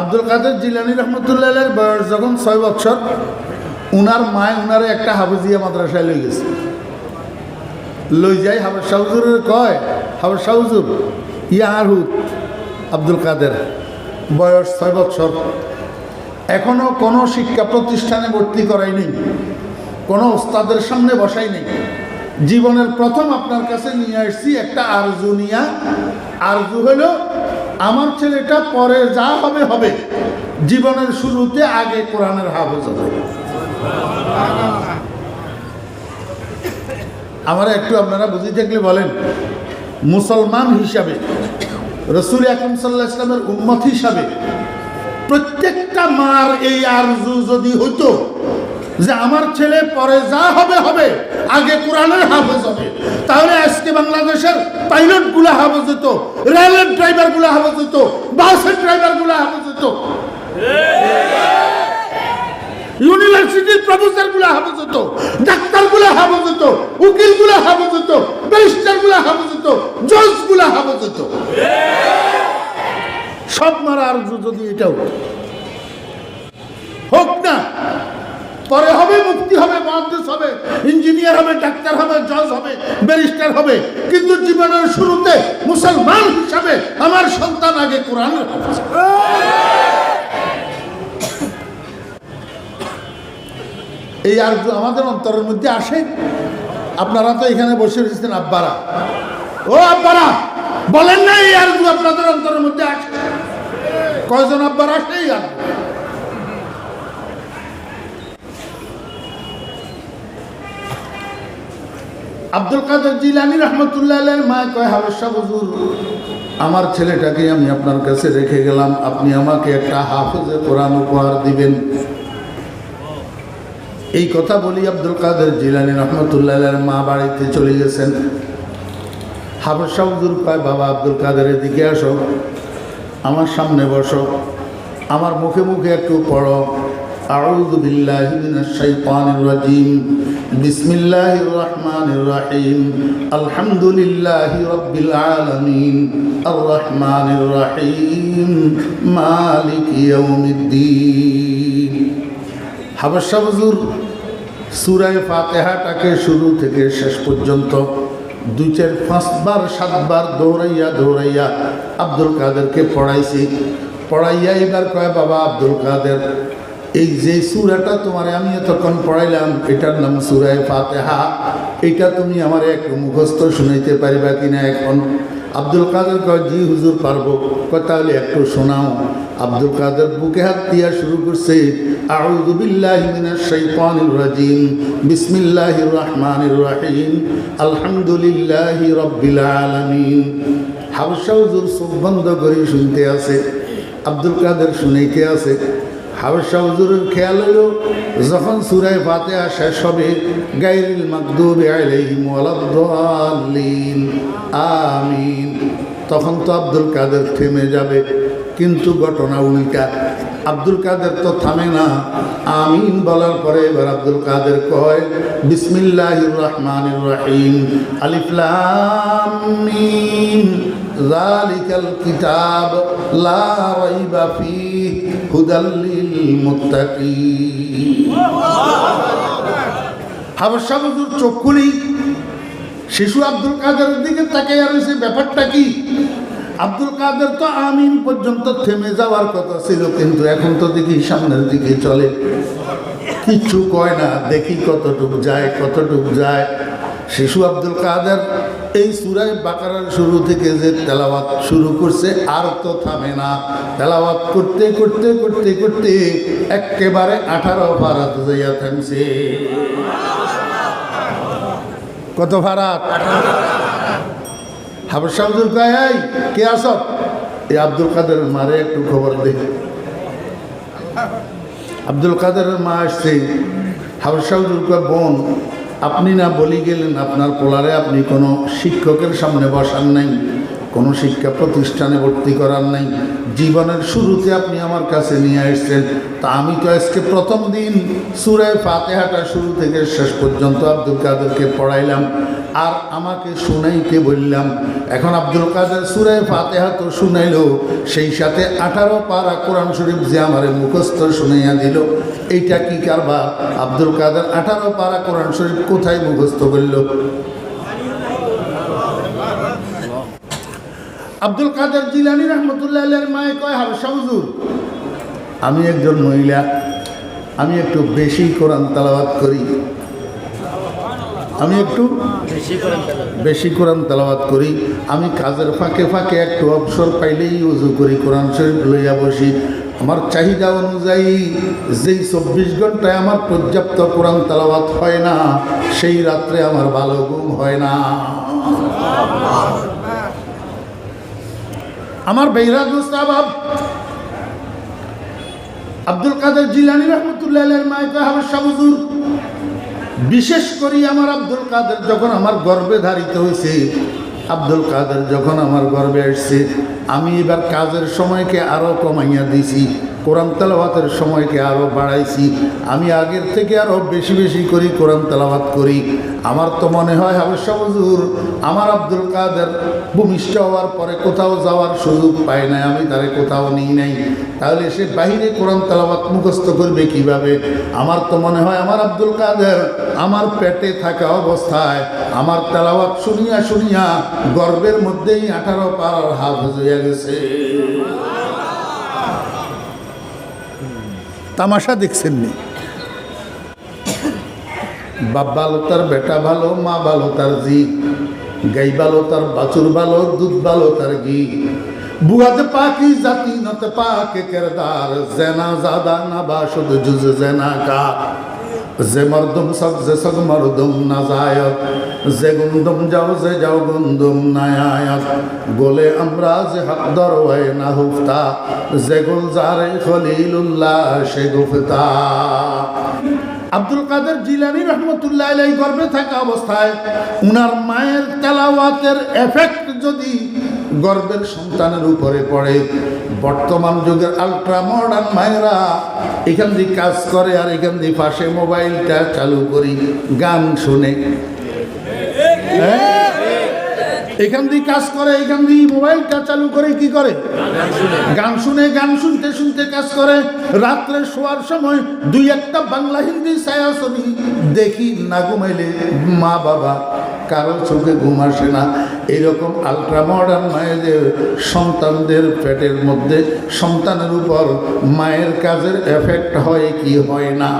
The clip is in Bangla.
আব্দুল কাদের জিলানি রহমতুল্লাহ বয়স যখন ছয় বছর, উনার মায় উনারে একটা হাফিজিয়া মাদ্রাসায় লই গেছে। লই যাই হাফেজ শাহুজুরের কয়, হাফেজ শাহুজুর, ইয়া আর আব্দুল কাদের, বয়স ছয় বছর। এখনও কোনো শিক্ষা প্রতিষ্ঠানে ভর্তি করাই নেই, কোনো ওস্তাদের সামনে বসাই নেই। জীবনের প্রথম আপনার কাছে নিয়ে আসছি একটা আরজু নিয়া। আরজু হলো আমার ছেলেটা পরে যা হবে হবে। জীবনের শুরুতে আগে কোরআনের হাফেজ হবে। আমার একটু আপনারা বুঝি থাকলে বলেন, মুসলমান হিসাবে, রসুল আকরম সাল্লাহ ইসলামের উম্মত হিসাবে প্রত্যেকটা মার এই আরজু যদি হতো যে আমার ছেলে পরে যা হবে হবে। আগে কোরআনের হাফেজ হবে। তাহলে আজকে বাংলাদেশের পাইলটগুলা হাফেজ হতো রেলের ড্রাইভারগুলা হাফেজ হতো বাসের ড্রাইভারগুলা হাফেজ হতো ইউনিভার্সিটির প্রফেসর হাফেজ হতো ডাক্তারগুলা হাফেজ হতো উকিলগুলা হাফেজ হতো ব্যারিস্টারগুলা হাফেজ হতো জজগুলা হাফেজ হতো সব মারা আর যদি এটাও হোক না পরে হবে, মুক্তি হবে, মহাদেশ হবে, ইঞ্জিনিয়ার হবে, ডাক্তার হবে, জজ হবে, ব্যারিস্টার হবে। কিন্তু জীবনের শুরুতে মুসলমান হিসাবে আমার সন্তান আগে কোরআন এই আর আমাদের অন্তরের মধ্যে আসে। আপনারা তো এখানে বসে রয়েছেন, আব্বারা। ও আব্বারা, বলেন না এই আর আপনাদের অন্তরের মধ্যে আসে। কয়জন আব্বার আসে এই আর আব্দুল কাদের জিলানি রহমতুল্লাহ মা কয় হাবসা বুজুর আমার ছেলেটাকে আমি আপনার কাছে রেখে গেলাম, আপনি আমাকে একটা হাফেজে কোরআন উপহার দিবেন। এই কথা বলি আব্দুল কাদের জিলানি রহমতুল্লাহ মা বাড়িতে চলে গেছেন। হাবসা বুজুর কয়, বাবা আব্দুল কাদের এদিকে আসো, আমার সামনে বসো, আমার মুখে মুখে একটু পড়ো। আউযু বিল্লাহি মিনাশ শাইতানির রাজিম। بسم الله الرحمن الرحيم الحمد لله رب العالمين الرحمن الرحيم مالك يوم الدين হাবসা হুজুর সুরায় ফাতেহাটাকে শুরু থেকে শেষ পর্যন্ত দুই চার পাঁচবার সাতবার দৌড়াইয়া দৌড়াইয়া আব্দুল কাদেরকে পড়াইছি পড়াইয়া এবার কয় বাবা আব্দুল কাদের এই যে সুরাটা তোমারে আমি এতক্ষণ পড়াইলাম, এটার নাম সুরায় ফাতেহা। এটা তুমি আমার এক মুখস্থ শুনাইতে পারিবা কিনা এখন? আব্দুল কাদের কয়, জি হুজুর, পারব। তাহলে একটু শোনাও। আব্দুল কাদের বুকে হাত দিয়া শুরু করছে, আউযু বিল্লাহি মিনাশ শাইতানির রাজিম। বিসমিল্লাহির রহমানির হুজুর চোখ বন্ধ করে শুনতে আছে। আব্দুল কাদের শুনাইতে আছে। হাবসা হুজুরের খেয়াল হলো যখন সুরায় ফাতেহা শেষ হবে গাইরিল মাকদুব আমিন। তখন তো আব্দুল কাদের থেমে যাবে, কিন্তু ঘটনা উল্টা। আব্দুল কাদের তো থামে না। আমিন বলার পরে এবার আব্দুল কাদের কয়, বিসমিল্লাহির রহমানির রহিম, আলিফ লাম মিম, যালিকাল কিতাব, লা রাইবা ফীহ হুদাল লিল মুত্তাকিন হাবসা চোখ খুলি। শিশু আব্দুল কাদেরের দিকে তাকিয়ে রয়েছে ব্যাপারটা কি? আব্দুল কাদের তো আমিন পর্যন্ত থেমে যাওয়ার কথা ছিল, কিন্তু এখন তো দেখি সামনের দিকে চলে। কিচ্ছু কয় না, দেখি কতটুক যায় কতটুক যায়। শিশু আব্দুল কাদের এই সুরায় বাকারার শুরু থেকে যে তেলাওয়াত শুরু করছে, আর তো থামে না। তেলাওয়াত করতে করতে করতে করতে একেবারে আঠারো ফারাত যাইয়া থামছে। কত ফারাত হাবসা আব্দুল কায় কে আস এই আব্দুল কাদের মারে একটু খবর দে। আব্দুল কাদের মা আসছে। হাবসা আব্দুল বোন আপনি না বলি গেলেন আপনার পোলারে আপনি কোনো শিক্ষকের সামনে বসান নাই, কোনো শিক্ষা প্রতিষ্ঠানে ভর্তি করার নাই। জীবনের শুরুতে আপনি আমার কাছে নিয়ে এসছেন তা আমি তো আজকে প্রথম দিন সুরায় ফাতেহাটা শুরু থেকে শেষ পর্যন্ত আব্দুল কাদেরকে পড়াইলাম। আর আমাকে শুনাইতে বললাম, এখন আব্দুল কাদের সুরে ফাতেহা তো শুনাইলো, সেই সাথে আঠারো পারা কোরআন শরীফ যে আমারে মুখস্থ শুনাইয়া দিল, এইটা কি কারবার? আব্দুল কাদের আঠারো পারা কোরআন শরীফ কোথায় মুখস্থ করল আব্দুল কাদের জিলানি রহমতুল্লাহ মায়ে কয় হাবসা হুজুর, আমি একজন মহিলা, আমি একটু বেশি কোরআন তালাবাত করি। আমি একটু বেশি কোরআন তালাবাত করি। আমি কাজের ফাঁকে ফাঁকে একটু অবসর পাইলেই উজু করি, কোরআন শরীফ লইয়া বসি। আমার চাহিদা অনুযায়ী যেই চব্বিশ ঘন্টায় আমার পর্যাপ্ত কোরআন তালাবাত হয় না, সেই রাত্রে আমার ভালো ঘুম হয় না। আমার বেহরা দোস্তাবাব আব্দুল কাদের জিলানি রহমতুল্লাহ মায় কয় হাবসা হুজুর বিশেষ করি আমার আব্দুল কাদের যখন আমার গর্বে ধারিত হয়েছে, আব্দুল কাদের যখন আমার গর্বে আসছে, আমি এবার কাজের সময়কে আরও কমাইয়া দিছি কোরআন তালাবাতের সময়কে আরও বাড়াইছি। আমি আগের থেকে আরও বেশি বেশি করি, কোরআন তালাবাত করি। আমার তো মনে হয় হাবেশা হুজুর, আমার আব্দুল কাদের ভূমিষ্ঠ হওয়ার পরে কোথাও যাওয়ার সুযোগ পায় নাই, আমি তারে কোথাও নিই নাই। তাহলে সে বাহিরে কোরআন তেলাওয়াত মুখস্থ করবে কীভাবে? আমার তো মনে হয় আমার আব্দুল কাদের আমার পেটে থাকা অবস্থায় আমার তেলাওয়াত শুনিয়া শুনিয়া গর্বের মধ্যেই আঠারো পাড়ার হাফেজ হইয়া গেছে। তামাশা দেখছেন নি? বাপ ভালো, তার বেটা ভালো, মা ভালো, তার জি গাই ভালো, তার বাছুর ভালো, দুধ ভালো, তার ঘি বুয়াতে পাকি জাতি নতে পাকে কেরদার, জেনা জাদা না বা শুধু জুজ জেনা কা যে মর্দম সব যে সব মর্দম না যায়ত যে গুন্দম যাও, যে যাও গুন্দম নায়াত গোলে আমরা যে হাত দরওয়ায় না হুফতা, যে গুলজারে খলিলুল্লাহ সে গুফতা। আব্দুল কাদের জিলানি রহমতুল্লাহ গর্বে থাকা অবস্থায় উনার মায়ের তেলাওয়াতের এফেক্ট যদি গর্বের সন্তানের উপরে পড়ে, বর্তমান যুগের আলট্রা মডার্ন মায়েরা এখান দিয়ে কাজ করে আর এখান দিয়ে পাশে মোবাইলটা চালু করি, গান শুনে হ্যাঁ? এখান দিয়ে কাজ করে, এখান দিয়ে মোবাইলটা চালু করে কি করে? গান শুনে, গান শুনতে শুনতে কাজ করে। রাত্রে শোয়ার সময় দুই একটা বাংলা হিন্দি ছায়া ছবি দেখি না ঘুমাইলে মা বাবা। কারও চোখে ঘুম আসে না। এরকম আলট্রা মডার্ন মায়েদের, সন্তানদের পেটের মধ্যে সন্তানের উপর মায়ের কাজের এফেক্ট হয় কি, হয় না।